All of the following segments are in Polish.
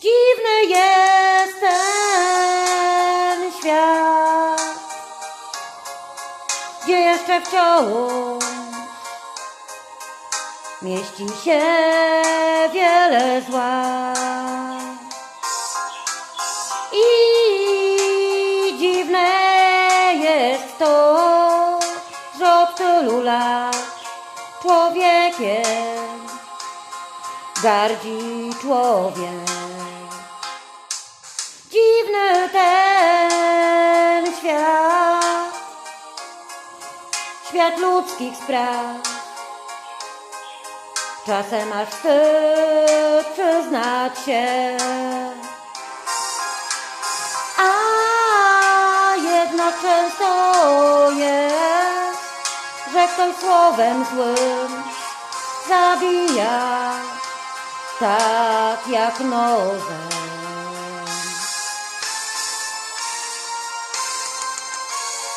Dziwny jest ten świat, gdzie jeszcze wciąż mieści się wiele zła. I dziwne jest to, że od tylu lat człowiekiem gardzi człowiek. Dziwny ten świat, świat ludzkich spraw. Czasem aż wstyd przyznać się, a jednak często jest, że ktoś słowem złym zabija tak jak nożem.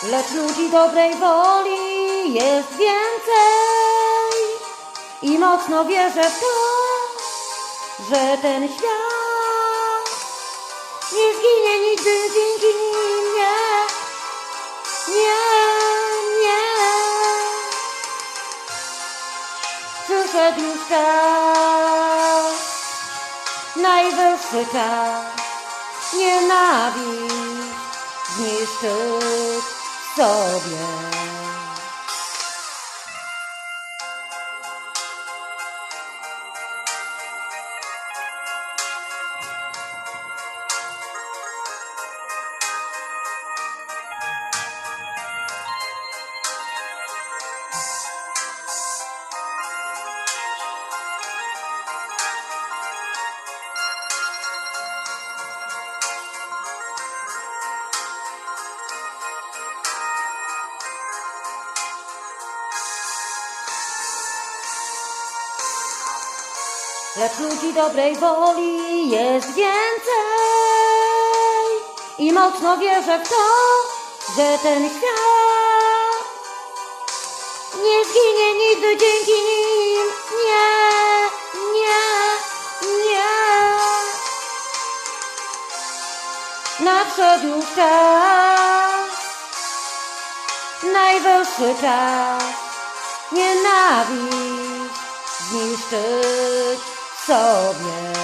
Lecz ludzi dobrej woli jest więcej i mocno wierzę w to, że ten świat nie zginie nigdy dzięki nim, nie, nie, nie. Przyszedł już czas, najwyższy czas, nienawiść zniszczyć sobie. Lecz ludzi dobrej woli jest więcej i mocno wierzę w to, że ten świat nie zginie nigdy dzięki nim. Nie, nie, nie. Nadszedł już czas, najwyższy czas, nienawiść zniszczyć sobie